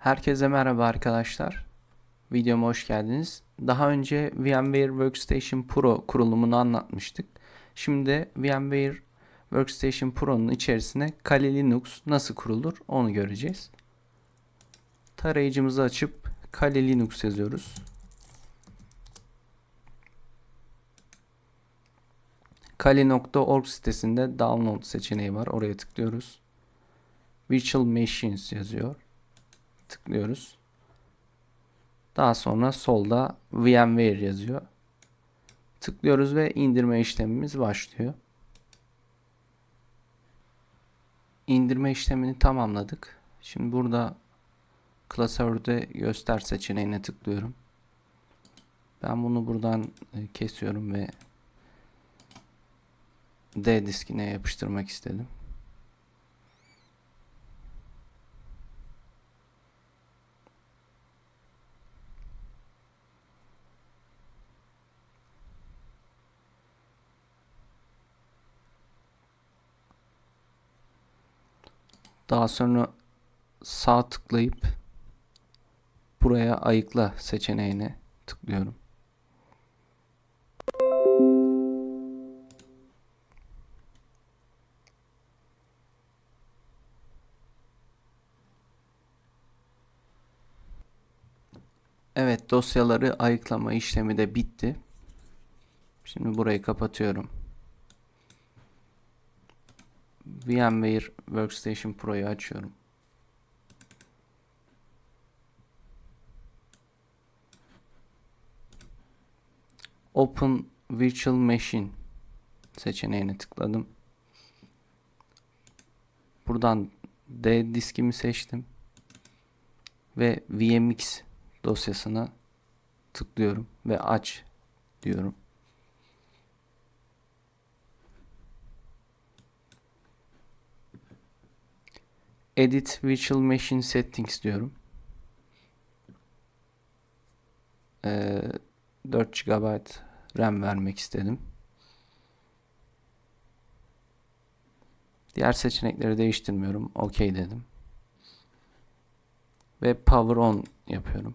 Herkese merhaba arkadaşlar. Videoma hoş geldiniz. Daha önce VMware Workstation Pro kurulumunu anlatmıştık. Şimdi VMware Workstation Pro'nun içerisine Kali Linux nasıl kurulur onu göreceğiz. Tarayıcımızı açıp Kali Linux yazıyoruz. Kali.org sitesinde download seçeneği var. Oraya tıklıyoruz. Virtual Machines yazıyor tıklıyoruz. Daha sonra solda VMware yazıyor. Tıklıyoruz ve indirme işlemimiz başlıyor. İndirme işlemini tamamladık. Şimdi burada klasörde göster seçeneğine tıklıyorum. Ben bunu buradan e, kesiyorum ve D diskine yapıştırmak istedim. Daha sonra sağ tıklayıp buraya ayıkla seçeneğine tıklıyorum. Evet dosyaları ayıklama işlemi de bitti. Şimdi burayı kapatıyorum. VMware Workstation Pro'yu açıyorum. Open Virtual Machine seçeneğine tıkladım. Buradan D diskimi seçtim. Ve VMX dosyasına tıklıyorum ve aç diyorum. Edit Virtual Machine Settings diyorum. Ee, 4 GB RAM vermek istedim. Diğer seçenekleri değiştirmiyorum. OK dedim. Ve Power On yapıyorum.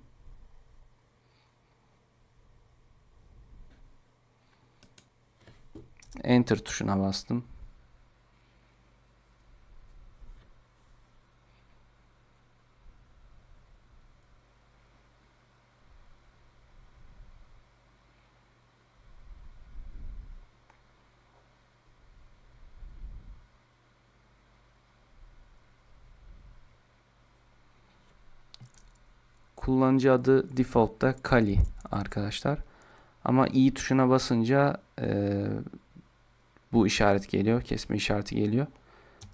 Enter tuşuna bastım. Kullanıcı adı default'ta Kali arkadaşlar. Ama i tuşuna basınca e, bu işaret geliyor. Kesme işareti geliyor.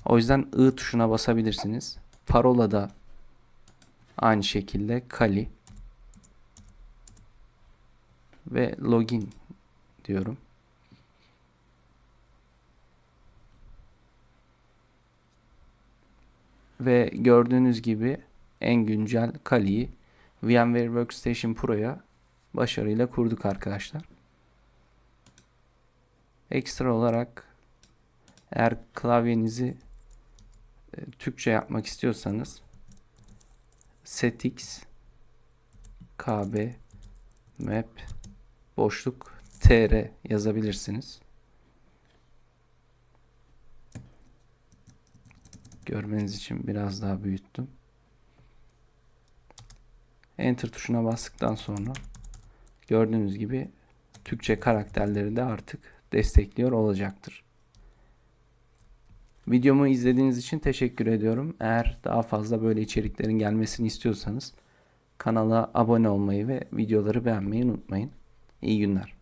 O yüzden i tuşuna basabilirsiniz. Parola da aynı şekilde Kali ve login diyorum. Ve gördüğünüz gibi en güncel Kali'yi VMware Workstation Pro'ya başarıyla kurduk arkadaşlar. Ekstra olarak eğer klavyenizi e, Türkçe yapmak istiyorsanız setx kb map boşluk tr yazabilirsiniz. Görmeniz için biraz daha büyüttüm. Enter tuşuna bastıktan sonra gördüğünüz gibi Türkçe karakterleri de artık destekliyor olacaktır. Videomu izlediğiniz için teşekkür ediyorum. Eğer daha fazla böyle içeriklerin gelmesini istiyorsanız kanala abone olmayı ve videoları beğenmeyi unutmayın. İyi günler.